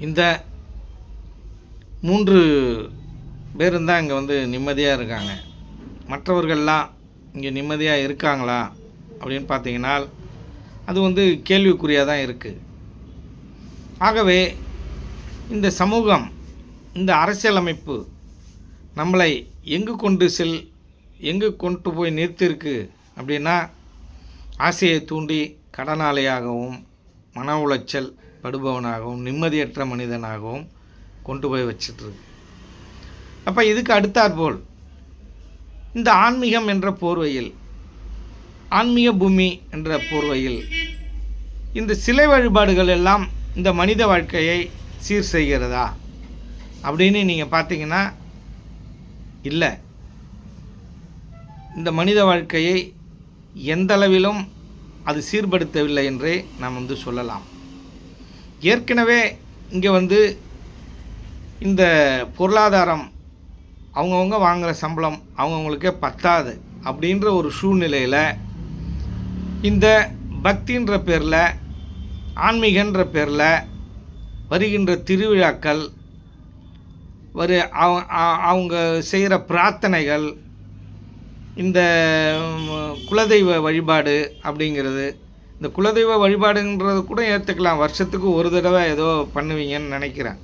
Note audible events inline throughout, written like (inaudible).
இந்த மூன்று பேரும் தான் இங்கே வந்து நிம்மதியாக இருக்காங்க. மற்றவர்கள்லாம் இங்கே நிம்மதியாக இருக்காங்களா? அப்படின்னு பார்த்தீங்கன்னா அது வந்து கேள்விக்குறியாக தான் இருக்குது ஆகவே இந்த சமூகம் இந்த அரசியலமைப்பு நம்மளை எங்கு கொண்டு செல் எங்கு கொண்டு போய் நிறுத்திருக்கு அப்படின்னா ஆசையை தூண்டி கடனாளியாகவும் மன உளைச்சல் படுபவனாகவும் நிம்மதியற்ற மனிதனாகவும் கொண்டு போய் வச்சிட்ருக்கு அப்போ இதுக்கு அடுத்தாற்போல் இந்த ஆன்மீகம் என்ற போர்வையில் ஆன்மீக பூமி என்ற போர்வையில் இந்த சிலை வழிபாடுகள் எல்லாம் இந்த மனித வாழ்க்கையை சீர் செய்கிறதா? அப்படின்னு நீங்கள் பார்த்தீங்கன்னா இல்லை. இந்த மனித வாழ்க்கையை எந்த அளவிலும் அது சீர்படுத்தவில்லை என்றே நாம் வந்து சொல்லலாம். ஏற்கனவே இங்கே வந்து இந்த பொருளாதாரம் அவங்கவுங்க வாங்குகிற சம்பளம் அவங்கவுங்களுக்கே பத்தாது அப்படின்ற ஒரு சூழ்நிலையில் இந்த பக்தின்ற பேரில் ஆன்மீகன்ற பேரில் வருகின்ற திருவிழாக்கள் வரு அவங்க செய்கிற பிரார்த்தனைகள் இந்த குலதெய்வ வழிபாடு அப்படிங்கிறது இந்த குலதெய்வ வழிபாடுன்றது கூட ஏற்றுக்கலாம் வருஷத்துக்கு ஒரு தடவை ஏதோ பண்ணுவீங்கன்னு நினைக்கிறேன்.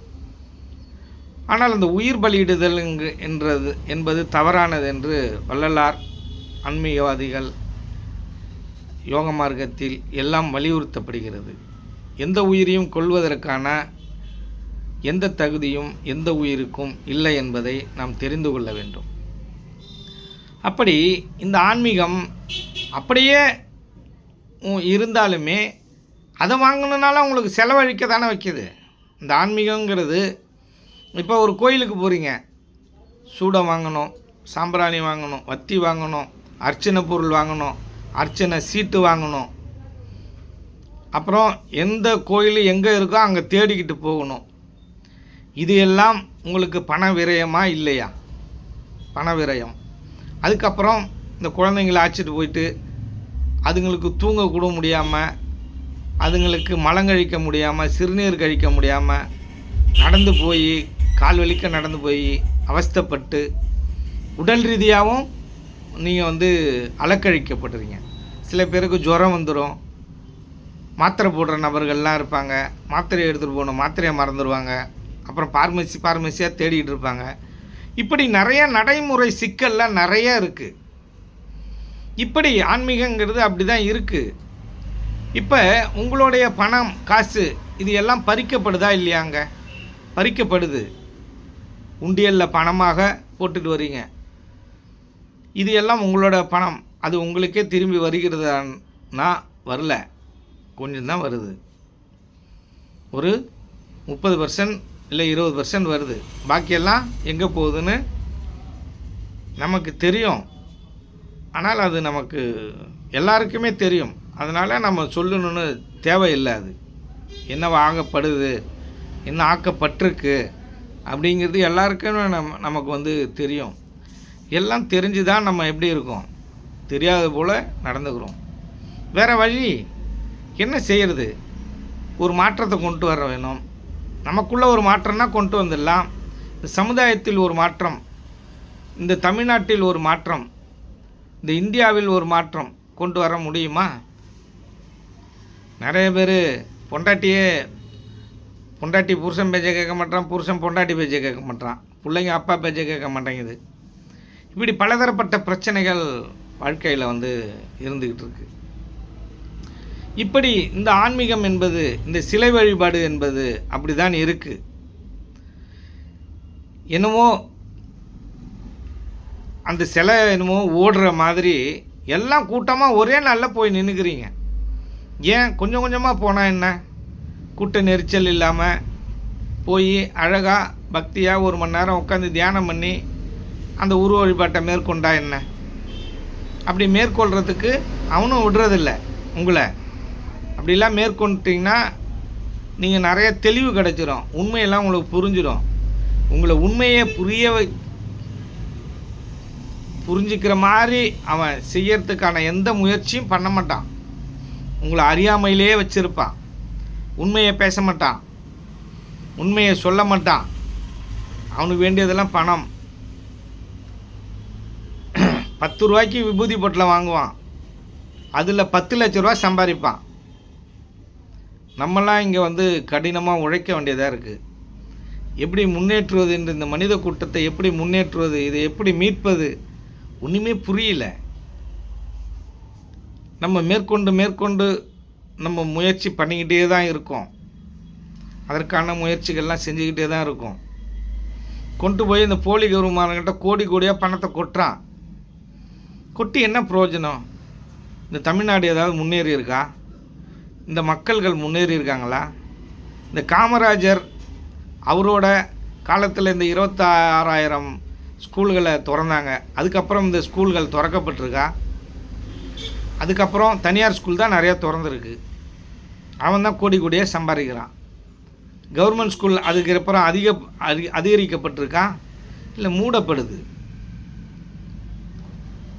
ஆனால் அந்த உயிர் பலியிடுதல் என்றது என்பது தவறானது என்று வள்ளலார் ஆன்மீகவாதிகள் யோக மார்க்கத்தில் எல்லாம் வலியுறுத்தப்படுகிறது. எந்த உயிரையும் கொள்வதற்கான எந்த தகுதியும் எந்த உயிருக்கும் இல்லை என்பதை நாம் தெரிந்து கொள்ள வேண்டும். அப்படி இந்த ஆன்மீகம் அப்படியே இருந்தாலுமே அதை வாங்கினனால உங்களுக்கு செலவழிக்க தானே வைக்கிது. இந்த ஆன்மீகங்கிறது இப்போ ஒரு கோயிலுக்கு போகிறீங்க சூடம் வாங்கணும் சாம்பிராணி வாங்கணும் வத்தி வாங்கணும் அர்ச்சனை பொருள் வாங்கணும் அர்ச்சனை சீட்டு வாங்கணும். அப்புறம் எந்த கோயில் எங்கே இருக்கோ அங்கே தேடிக்கிட்டு போகணும். இது எல்லாம் உங்களுக்கு பண விரயமா இல்லையா? பண விரயம். அதுக்கப்புறம் இந்த குழந்தைங்கள அழைச்சிட்டு போயிட்டு அதுங்களுக்கு தூங்க கூட முடியாமல் அதுங்களுக்கு மலங்கழிக்க முடியாமல் சிறுநீர் கழிக்க முடியாமல் நடந்து போய் கால் வலிக்க நடந்து போய் அவஸ்தப்பட்டு உடல் ரீதியாகவும் நீங்கள் வந்து அலக்கழிக்கப்படுறீங்க சில பேருக்கு ஜுரம் வந்துடும் மாத்திரை போடுற நபர்கள்லாம் இருப்பாங்க. மாத்திரையை எடுத்துகிட்டு போகணும் மாத்திரையை மறந்துடுவாங்க அப்புறம் பார்மசி பார்மசியாக தேடிக்கிட்டு இருப்பாங்க. இப்படி நிறைய நடைமுறை சிக்கல்லாம் நிறைய இருக்குது இப்படி ஆன்மீகங்கிறது அப்படி தான் இருக்குது இப்போ உங்களுடைய பணம் காசு இது எல்லாம் பறிக்கப்படுதா இல்லையாங்க? பறிக்கப்படுது. உண்டியலில் பணமாக போட்டுட்டு வரீங்க. இது எல்லாம் உங்களோட பணம். அது உங்களுக்கே திரும்பி வருகிறதானா வரல. கொஞ்சம் தான் வருது. ஒரு முப்பது பர்சன்ட் இல்லை இருபது பர்சன்ட் வருது. பாக்கியெல்லாம் எங்கே போகுதுன்னு நமக்கு தெரியும். ஆனால் அது நமக்கு எல்லாருக்குமே தெரியும். அதனால் நம்ம சொல்லணும்னு தேவையில்லை அது. என்ன வாங்கப்படுது என்ன ஆக்கப்பட்டிருக்கு அப்படிங்கிறது எல்லாருக்குமே நம்ம நமக்கு வந்து தெரியும். எல்லாம் தெரிஞ்சு தான் நம்ம எப்படி இருக்கோம். தெரியாத போல் நடந்துக்கிறோம். வேறு வழி என்ன செய்கிறது ஒரு மாற்றத்தை கொண்டு வர வேணும். நமக்குள்ளே ஒரு மாற்றம்னா கொண்டு வந்துடலாம். இந்த சமுதாயத்தில் ஒரு மாற்றம் இந்த தமிழ்நாட்டில் ஒரு மாற்றம் இந்த இந்தியாவில் ஒரு மாற்றம் கொண்டு வர முடியுமா? நிறைய பேர் பொண்டாட்டியே பொண்டாட்டி புருஷன் பேச்சை கேட்க மாட்டான் புருஷன் பொண்டாட்டி பேச்சை கேட்க மாட்டான் பிள்ளைங்க அப்பா பேச்சை கேட்க மாட்டேங்குது. இப்படி பலதரப்பட்ட பிரச்சனைகள் வாழ்க்கையில் வந்து இருந்துக்கிட்டு இருக்கு. இப்படி இந்த ஆன்மீகம் என்பது இந்த சிலை வழிபாடு என்பது அப்படி தான் இருக்குது என்னமோ அந்த சிலை என்னமோ ஓடுற மாதிரி எல்லாம் கூட்டமாக ஒரே நாளில் போய் நின்றுக்கிறீங்க ஏன்? கொஞ்சம் கொஞ்சமாக போனால் என்ன? கூட்ட நெரிச்சல் இல்லாமல் போய் அழகாக பக்தியாக ஒரு மணி நேரம் உட்காந்து தியானம் பண்ணி அந்த உருவ வழிபாட்டை மேற்கொண்டா என்ன? அப்படி மேற்கொள்கிறதுக்கு அவனும் விடுறதில்ல உங்களை. அப்படிலாம் மேற்கொண்டுட்டிங்கன்னா நீங்கள் நிறைய தெளிவு கிடச்சிரும். உண்மையெல்லாம் உங்களுக்கு புரிஞ்சிடும் உங்களை உண்மையை புரிய வை புரிஞ்சுக்கிற மாதிரி அவன் செய்யறதுக்கான எந்த முயற்சியும் பண்ண மாட்டான். உங்களை அறியாமையிலேயே வச்சுருப்பான். உண்மையை பேச மாட்டான். உண்மையை சொல்ல மாட்டான். அவனுக்கு வேண்டியதெல்லாம் பணம். (clears throat) பத்து ரூபாய்க்கு விபூதி பொட்டில் வாங்குவான். அதில் பத்து லட்ச ரூபா சம்பாதிப்பான். நம்மலாம் இங்கே வந்து கடினமாக உழைக்க வேண்டியதாக இருக்குது. எப்படி முன்னேற்றுவது என்று இந்த மனித கூட்டத்தை எப்படி முன்னேற்றுவது இதை எப்படி மீட்பது ஒன்றுமே புரியல. நம்ம மேற்கொண்டு மேற்கொண்டு நம்ம முயற்சி பண்ணிக்கிட்டே தான் இருக்கோம். அதற்கான முயற்சிகள்லாம் செஞ்சுக்கிட்டே தான் இருக்கோம். கொண்டு போய் இந்த போலி கௌரவமானங்கிட்ட கோடி கோடியாக பணத்தை கொட்டுறான். கொட்டி என்ன பிரயோஜனம் இந்த தமிழ்நாடு ஏதாவது முன்னேறி இருக்கா? இந்த மக்கள்கள் முன்னேறி இருக்காங்களா? இந்த காமராஜர் அவரோட காலத்தில் இந்த இருபத்தாறாயிரம் ஸ்கூல்களை திறந்தாங்க. அதுக்கப்புறம் இந்த ஸ்கூல்கள் திறக்கப்பட்டிருக்கா? அதுக்கப்புறம் தனியார் ஸ்கூல் தான் நிறையா திறந்துருக்கு. அவன் தான் கோடி கோடியாக சம்பாதிக்கிறான். கவர்மெண்ட் ஸ்கூல் அதுக்கு அப்புறம் அதிக அதி அதிகரிக்கப்பட்டிருக்கா? இல்லை மூடப்படுது.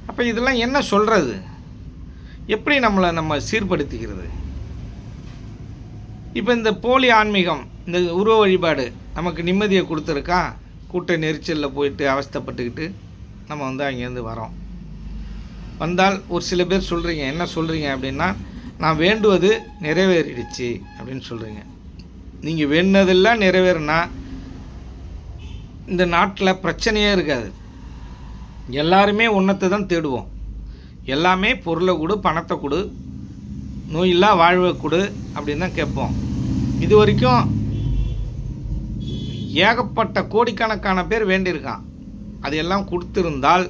அப்போ இதெல்லாம் என்ன சொல்கிறது எப்படி நம்மளை நம்ம சீர்படுத்திக்கிறது? இப்போ இந்த போலி ஆன்மீகம் இந்த உருவ வழிபாடு நமக்கு நிம்மதியை கொடுத்துருக்கா? கூட்ட நெரிச்சலில் போயிட்டு அவஸ்தைப்பட்டுக்கிட்டு நம்ம வந்து அங்கேருந்து வரோம். வந்தால் ஒரு சில பேர் சொல்கிறீங்க என்ன சொல்கிறீங்க அப்படின்னா நான் வேண்டுவது நிறைவேறிடுச்சு அப்படின்னு சொல்கிறீங்க நீங்கள் வேண்டதெல்லாம் நிறைவேறினா இந்த நாட்டில் பிரச்சனையே இருக்காது. எல்லாருமே ஒன்றத்தை தான் தேடுவோம். எல்லாமே பொருளை கொடு பணத்தை கொடு நோயில்லா வாழ்வை கொடு அப்படின்னு தான் கேட்போம். இது வரைக்கும் ஏகப்பட்ட கோடிக்கணக்கான பேர் வேண்டியிருக்கான். அதையெல்லாம் கொடுத்துருந்தால்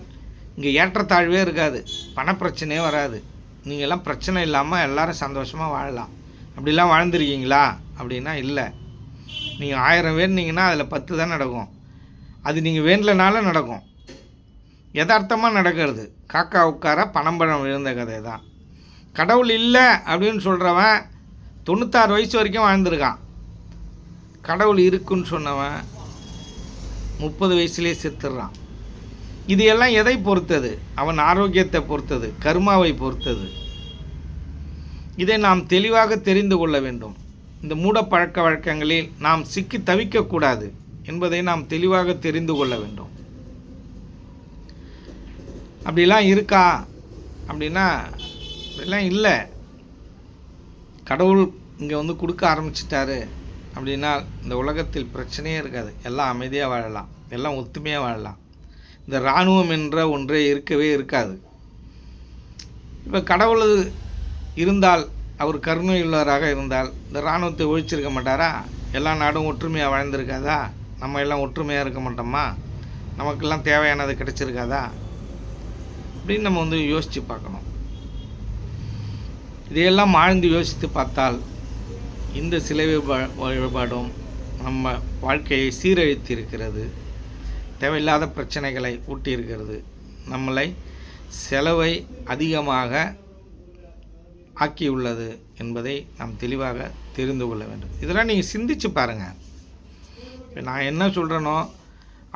இங்கே ஏற்றத்தாழ்வே இருக்காது. பணப்பிரச்சனையே வராது. நீங்கள்லாம் பிரச்சனை இல்லாமல் எல்லோரும் சந்தோஷமாக வாழலாம். அப்படிலாம் வாழ்ந்துருக்கீங்களா? அப்படின்னா இல்லை. நீங்கள் ஆயிரம் வேணுனீங்கன்னா அதில் பத்து தான் நடக்கும். அது நீங்கள் வேண்டலனால நடக்கும். யதார்த்தமாக நடக்கிறது. காக்கா உட்கார பணம்பழம் விழுந்த கதை தான் கடவுள் இல்லை அப்படின்னு சொல்கிறவன் தொண்ணூத்தாறு வயசு வரைக்கும் வாழ்ந்திருக்கான். கடவுள் இருக்குன்னு சொன்னவன் முப்பது வயசுலேயே செத்துடுறான் இது எல்லாம் எதை பொறுத்தது? அவன் ஆரோக்கியத்தை பொறுத்தது கர்மாவை பொறுத்தது. இதை நாம் தெளிவாக தெரிந்து கொள்ள வேண்டும். இந்த மூட பழக்க வழக்கங்களில் நாம் சிக்கி தவிக்கக்கூடாது என்பதை நாம் தெளிவாக தெரிந்து கொள்ள வேண்டும். அப்படிலாம் இருக்கா? அப்படின்னா அப்படிலாம் இல்லை. கடவுள் இங்கே வந்து கொடுக்க ஆரம்பிச்சிட்டாரு. அப்படின்னா இந்த உலகத்தில் பிரச்சனையே இருக்காது. எல்லாம் அமைதியாக வாழலாம். எல்லாம் ஒத்துமையாக வாழலாம். இந்த இராணுவம் என்ற ஒன்றே இருக்கவே இருக்காது. இப்போ கடவுள் இருந்தால் அவர் கருணை உள்ளவராக இருந்தால் இந்த இராணுவத்தை ஒழிச்சிருக்க மாட்டாரா? எல்லா நாடும் ஒற்றுமையாக வாழ்ந்திருக்காதா? நம்ம எல்லாம் ஒற்றுமையாக இருக்க மாட்டோமா? நமக்கெல்லாம் தேவையானது கிடைச்சிருக்காதா? அப்படின்னு நம்ம வந்து யோசித்து பார்க்கணும். இதையெல்லாம் ஆழ்ந்து யோசித்து பார்த்தால் இந்த சிலை வழிபாடும் நம்ம வாழ்க்கையை சீரழித்து இருக்கிறது தேவையில்லாத பிரச்சனைகளை ஊட்டியிருக்கிறது. நம்மளை செலவை அதிகமாக ஆக்கியுள்ளது என்பதை நாம் தெளிவாக தெரிந்து கொள்ள வேண்டும். இதெல்லாம் நீங்கள் சிந்திச்சு பாருங்கள் இப்போ நான் என்ன சொல்கிறேனோ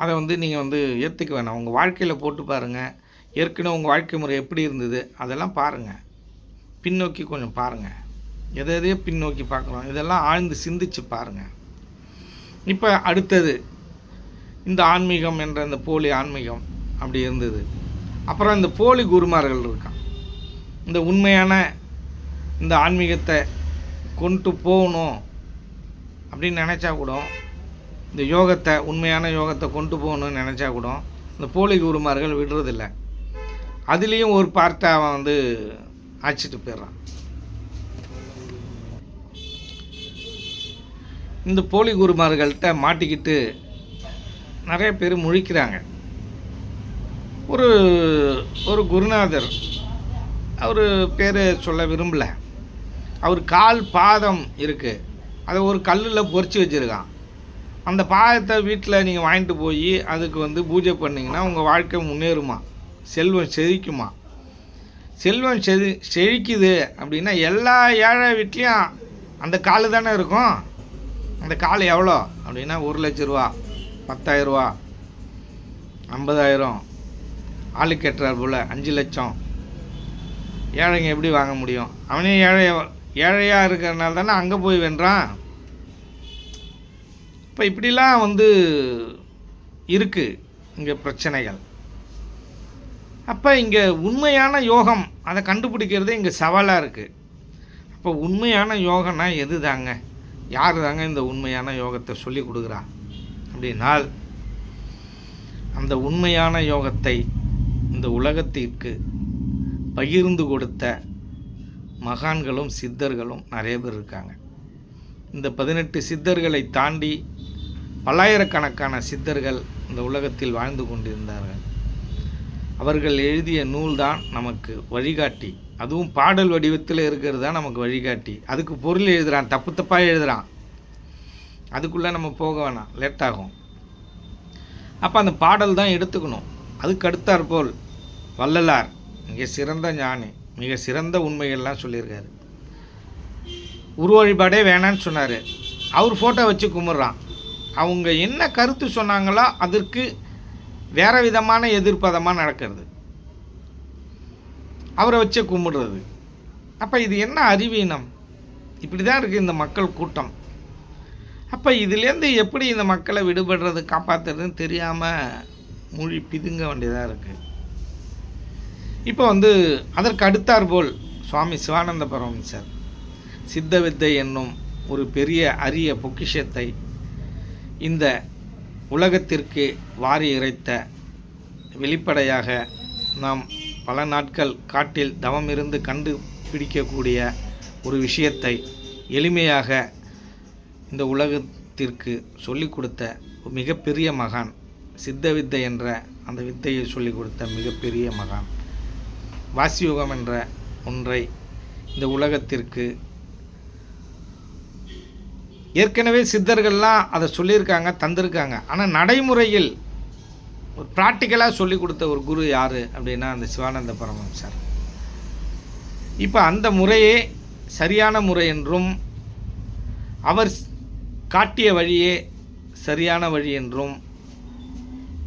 அதை வந்து நீங்கள் வந்து ஏற்றுக்க வேணாம். உங்கள் வாழ்க்கையில் போட்டு பாருங்கள் ஏற்கனவே உங்கள் வாழ்க்கை முறை எப்படி இருந்தது அதெல்லாம் பாருங்கள் பின்னோக்கி கொஞ்சம் பாருங்கள் எதை எதையோ பின்னோக்கி பார்க்குறோம். இதெல்லாம் ஆழ்ந்து சிந்திச்சு பாருங்கள் இப்போ அடுத்தது இந்த ஆன்மீகம் என்ற இந்த போலி ஆன்மீகம் அப்படி இருந்தது. அப்புறம் இந்த போலி குருமார்கள் இருக்கான் இந்த உண்மையான இந்த ஆன்மீகத்தை கொண்டு போகணும் அப்படின்னு நினச்சா கூட இந்த யோகத்தை உண்மையான யோகத்தை கொண்டு போகணும்னு நினச்சா கூட இந்த போலி குருமார்கள் விடுறதில்ல. அதுலேயும் ஒரு பார்ட்டை அவன் வந்து அழைச்சிட்டு போயிடுறான். இந்த போலி குருமார்கள்ட்ட மாட்டிக்கிட்டு நிறைய பேர் முழிக்கிறாங்க. ஒரு ஒரு குருநாதர் அவர் பேர் சொல்ல விரும்பல. அவர் கால் பாதம் இருக்குது அதை ஒரு கல்லில் பொறிச்சு வச்சுருக்கான். அந்த பாதத்தை வீட்டில் நீங்கள் வாங்கிட்டு போய் அதுக்கு வந்து பூஜை பண்ணிங்கன்னா உங்கள் வாழ்க்கை முன்னேறுமா? செல்வம் செழிக்குமா? செல்வம் செதி செழிக்குது அப்படின்னா எல்லா ஏழை வீட்லேயும் அந்த கால் தானே இருக்கும்? அந்த கால் எவ்வளோ? அப்படின்னா ஒரு லட்ச ரூபா பத்தாயிரரூவா ஐம்பதாயிரம். ஆளு கட்டுறார் போல் அஞ்சு லட்சம். ஏழைங்க எப்படி வாங்க முடியும்? அவனே ஏழை ஏழையாக இருக்கிறனால தானே அங்கே போய் வென்றான். இப்போ இப்படிலாம் வந்து இருக்குது இங்கே பிரச்சனைகள். அப்போ இங்கே உண்மையான யோகம் அதை கண்டுபிடிக்கிறது இங்கே சவாலாக இருக்குது அப்போ உண்மையான யோகம்னா எது தாங்க யார் தாங்க இந்த உண்மையான யோகத்தை சொல்லி கொடுக்குறா? அப்படின்னால் அந்த உண்மையான யோகத்தை இந்த உலகத்திற்கு பகிர்ந்து கொடுத்த மகான்களும் சித்தர்களும் நிறைய பேர் இருக்காங்க. இந்த பதினெட்டு சித்தர்களை தாண்டி பல்லாயிரக்கணக்கான சித்தர்கள் இந்த உலகத்தில் வாழ்ந்து கொண்டிருந்தார்கள். அவர்கள் எழுதிய நூல்தான் நமக்கு வழிகாட்டி. அதுவும் பாடல் வடிவத்தில் இருக்கிறது தான் நமக்கு வழிகாட்டி. அதுக்கு பொருள் எழுதுகிறான் தப்பு தப்பாக எழுதுகிறான் அதுக்குள்ளே நம்ம போக வேணாம் லேட் ஆகும். அப்போ அந்த பாடல் தான் எடுத்துக்கணும். அதுக்கு அடுத்தாற்போல் வள்ளலார். மிக சிறந்த ஞானி மிக சிறந்த உண்மைகள்லாம் சொல்லியிருக்காரு. உருவ வழிபாடே வேணான்னு சொன்னார். அவர் ஃபோட்டோ வச்சு கும்பிட்றான். அவங்க என்ன கருத்து சொன்னாங்களோ அதற்கு வேறு விதமான எதிர்ப்பதமாக நடக்கிறது. அவரை வச்சு கும்பிடுறது. அப்போ இது என்ன அறிவீனம்? இப்படி தான் இருக்குது இந்த மக்கள் கூட்டம். அப்போ இதுலேருந்து எப்படி இந்த மக்களை விடுபடுறது காப்பாற்றுறதுன்னு தெரியாமல் மொழி பிதுங்க வேண்டியதாக இருக்குது இப்போ வந்து அதற்கு அடுத்தார் போல் சுவாமி சிவானந்த பரமஹம்சர் சித்த வித்தை என்னும் ஒரு பெரிய அரிய பொக்கிஷத்தை இந்த உலகத்திற்கு வாரி இறைத்த வெளிப்படையாக நாம் பல நாட்கள் காட்டில் தவம் இருந்து கண்டுபிடிக்கக்கூடிய ஒரு விஷயத்தை எளிமையாக இந்த உலகத்திற்கு சொல்லிக் கொடுத்த மிகப்பெரிய மகான் சித்த வித்தை என்ற அந்த வித்தையை சொல்லிக் கொடுத்த மிகப்பெரிய மகான். வாசியோகம் என்ற ஒன்றை இந்த உலகத்திற்கு ஏற்கனவே சித்தர்கள்லாம் அதை சொல்லியிருக்காங்க தந்திருக்காங்க. ஆனால் நடைமுறையில் ஒரு ப்ராக்டிக்கலாக சொல்லி கொடுத்த ஒரு குரு யார் அப்படின்னா அந்த சிவானந்த பரமஹம்சர். இப்போ அந்த முறையே சரியான முறை என்றும் அவர் காட்டிய வழியே சரியான வழி என்றும்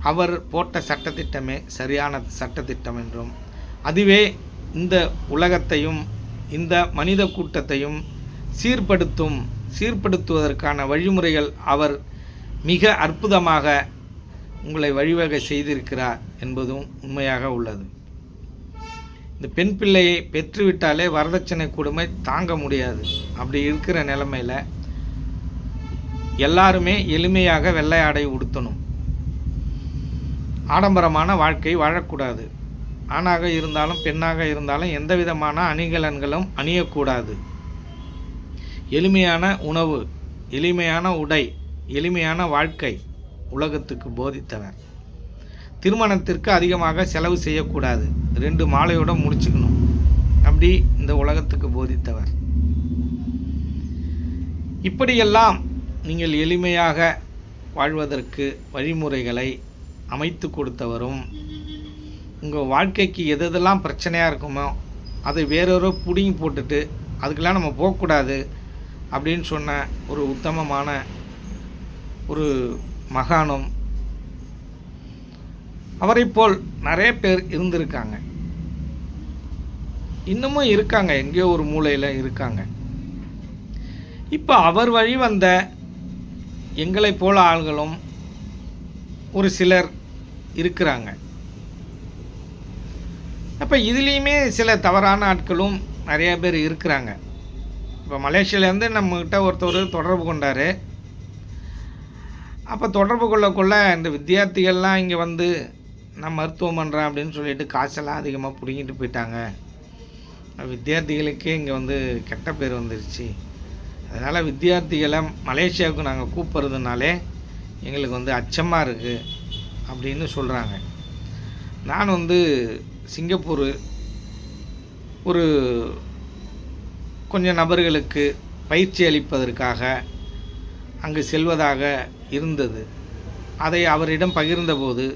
அவர் போட்ட சட்டத்திட்டமே சரியான சட்டத்திட்டம் என்றும் அதுவே இந்த உலகத்தையும் இந்த மனித கூட்டத்தையும் சீர்படுத்தும் சீர்படுத்துவதற்கான வழிமுறைகள் அவர் மிக அற்புதமாக உங்களை வழிவகை செய்திருக்கிறார் என்பதும் உண்மையாக உள்ளது. இந்த பெண் பிள்ளையை பெற்றுவிட்டாலே வரதட்சணை கொடுமை தாங்க முடியாது. அப்படி இருக்கிற நிலைமையில் எல்லாருமே எளிமையாக வெள்ளை ஆடை உடுத்தணும். ஆடம்பரமான வாழ்க்கை வாழக்கூடாது. ஆணாக இருந்தாலும் பெண்ணாக இருந்தாலும் எந்த விதமான அணிகலன்களும் அணியக்கூடாது. எளிமையான உணவு எளிமையான உடை எளிமையான வாழ்க்கை உலகத்துக்கு போதித்தவர். திருமணத்திற்கு அதிகமாக செலவு செய்யக்கூடாது. ரெண்டு மாலையோட முடிச்சுக்கணும். அப்படி இந்த உலகத்துக்கு போதித்தவர். இப்படியெல்லாம் நீங்கள் எளிமையாக வாழ்வதற்கு வழிமுறைகளை அமைத்து கொடுத்தவரும் உங்கள் வாழ்க்கைக்கு எது எதெல்லாம் பிரச்சனையாக இருக்குமோ அதை வேறொரு பிடுங்கி போட்டுட்டு அதுக்கெல்லாம் நம்ம போகக்கூடாது அப்படின்னு சொன்ன ஒரு உத்தமமான ஒரு மகானும். அவரைப் போல் நிறைய பேர் இருந்திருக்காங்க. இன்னமும் இருக்காங்க எங்கேயோ ஒரு மூலையில் இருக்காங்க. இப்போ அவர் வழி வந்த எங்களைப் போல ஆள்களும் ஒரு சிலர் இருக்கிறாங்க. அப்போ இதுலேயுமே சில தவறான ஆட்களும் நிறைய பேர் இருக்கிறாங்க. இப்போ மலேசியாவிலேருந்து நம்மக்கிட்ட ஒருத்தர் தொடர்பு கொண்டார். அப்போ தொடர்பு கொள்ள இந்த வித்தியார்த்திகள்லாம் இங்கே வந்து நான் மருத்துவம் பண்ணுறேன் அப்படின்னு சொல்லிட்டு காசெல்லாம் அதிகமாக பிடிங்கிட்டு போயிட்டாங்க. வித்தியார்த்திகளுக்கே இங்கே வந்து கெட்ட பேர் வந்துருச்சு. அதனால் வித்தியார்த்திகளை மலேசியாவுக்கு நாங்கள் கூப்பிட்றதுனாலே எங்களுக்கு வந்து அச்சமாக இருக்குது அப்படின்னு சொல்கிறாங்க நான் வந்து சிங்கப்பூர் ஒரு கொஞ்சம் நபர்களுக்கு பயிற்சி அளிப்பதற்காக அங்கு செல்வதாக இருந்தது. அதை அவரிடம் பகிர்ந்தபோது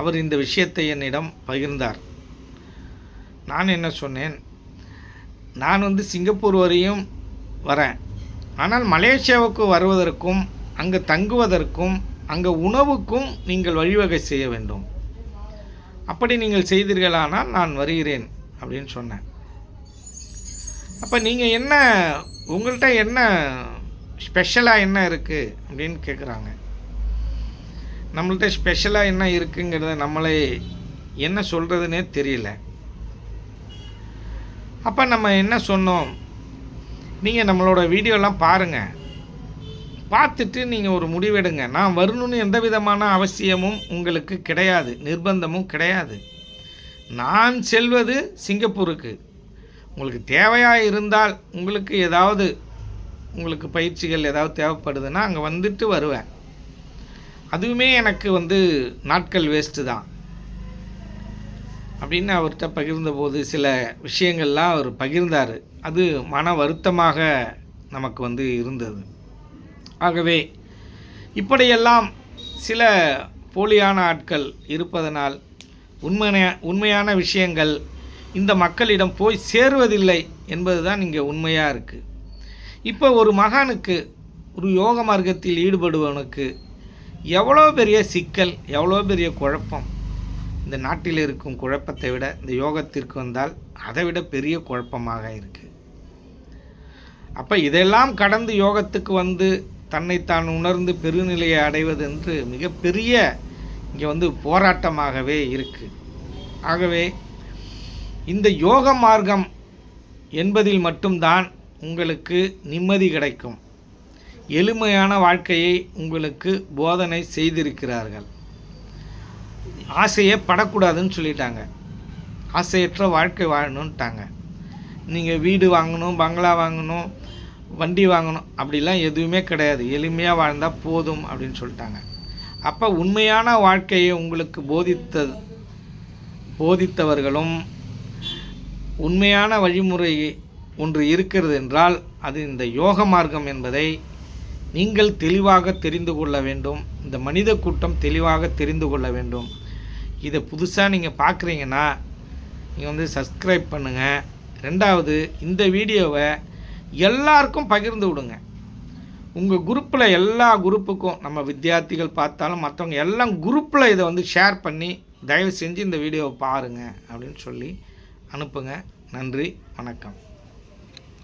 அவர் இந்த விஷயத்தை என்னிடம் பகிர்ந்தார். நான் என்ன சொன்னேன்? நான் வந்து சிங்கப்பூர் வரையும் வரேன். ஆனால் மலேசியாவுக்கு வருவதற்கும் அங்கே தங்குவதற்கும் அங்கே உணவுக்கும் நீங்கள் வழிவகை செய்ய வேண்டும். அப்படி நீங்கள் செய்தீர்களானால் நான் வருகிறேன் அப்படின்னு சொன்னேன். அப்போ நீங்கள் என்ன உங்கள்கிட்ட என்ன ஸ்பெஷலாக என்ன இருக்குது அப்படின்னு கேட்குறாங்க நம்மள்கிட்ட ஸ்பெஷலாக என்ன இருக்குங்கிறத நம்மளே என்ன சொல்கிறதுனே தெரியல. அப்போ நம்ம என்ன சொன்னோம்? நீங்கள் நம்மளோட வீடியோலாம் பாருங்கள் பார்த்துட்டு நீங்கள் ஒரு முடிவெடுங்க. நான் வரணும்னு எந்த விதமான அவசியமும் உங்களுக்கு கிடையாது. நிர்பந்தமும் கிடையாது. நான் செல்வது சிங்கப்பூருக்கு. உங்களுக்கு தேவையாக இருந்தால் உங்களுக்கு ஏதாவது உங்களுக்கு பயிற்சிகள் ஏதாவது தேவைப்படுதுன்னா அங்கே வந்துட்டு வருவேன். அதுவுமே எனக்கு வந்து நாட்கள் வேஸ்ட்டு தான். அப்படின்னு அவர்கிட்ட பகிர்ந்தபோது சில விஷயங்கள்லாம் அவர் பகிர்ந்தார். அது மன வருத்தமாக நமக்கு வந்து இருந்தது. ஆகவே இப்படியெல்லாம் சில போலியான ஆட்கள் இருப்பதனால் உண்மையான உண்மையான விஷயங்கள் இந்த மக்களிடம் போய் சேருவதில்லை என்பது தான் இங்கே உண்மையாக இருக்குது இப்போ ஒரு மகானுக்கு ஒரு யோக மார்க்கத்தில் ஈடுபடுபவனுக்கு எவ்வளோ பெரிய சிக்கல் எவ்வளோ பெரிய குழப்பம்? இந்த நாட்டில் இருக்கும் குழப்பத்தை விட இந்த யோகத்திற்கு வந்தால் அதை விட பெரிய குழப்பமாக இருக்குது அப்போ இதெல்லாம் கடந்து யோகத்துக்கு வந்து தன்னைத்தான் உணர்ந்து பெருநிலையை அடைவது என்று மிகப்பெரிய இங்கே வந்து போராட்டமாகவே இருக்குது ஆகவே இந்த யோக மார்க்கம் என்பதில் மட்டும்தான் உங்களுக்கு நிம்மதி கிடைக்கும். எளிமையான வாழ்க்கையை உங்களுக்கு போதனை செய்திருக்கிறார்கள். ஆசையே படக்கூடாதுன்னு சொல்லிட்டாங்க. ஆசையற்ற வாழ்க்கை வாழணுன்ட்டாங்க நீங்கள் வீடு வாங்கணும் பங்களா வாங்கணும் வண்டி வாங்கணும் அப்படிலாம் எதுவுமே கிடையாது. எளிமையாக வாழ்ந்தால் போதும் அப்படின்னு சொல்லிட்டாங்க. அப்போ உண்மையான வாழ்க்கையை உங்களுக்கு போதித்த போதித்தவர்களும் உண்மையான வழிமுறை ஒன்று இருக்கிறது என்றால் அது இந்த யோக மார்க்கம் என்பதை நீங்கள் தெளிவாக தெரிந்து கொள்ள வேண்டும். இந்த மனித கூட்டம் தெளிவாக தெரிந்து கொள்ள வேண்டும். இதை புதுசாக நீங்கள் பார்க்குறீங்கன்னா நீங்கள் வந்து சப்ஸ்கிரைப் பண்ணுங்கள் ரெண்டாவது இந்த வீடியோவை எல்லாருக்கும் பகிர்ந்து விடுங்க. உங்கள் குரூப்பில் எல்லா குரூப்புக்கும் நம்ம வித்தியார்த்திகள் பார்த்தாலும் மற்றவங்க எல்லாம் குரூப்பில் இதை வந்து ஷேர் பண்ணி தயவு செஞ்சு இந்த வீடியோவை பாருங்கள் அப்படின்னு சொல்லி அனுப்புங்க. நன்றி வணக்கம்.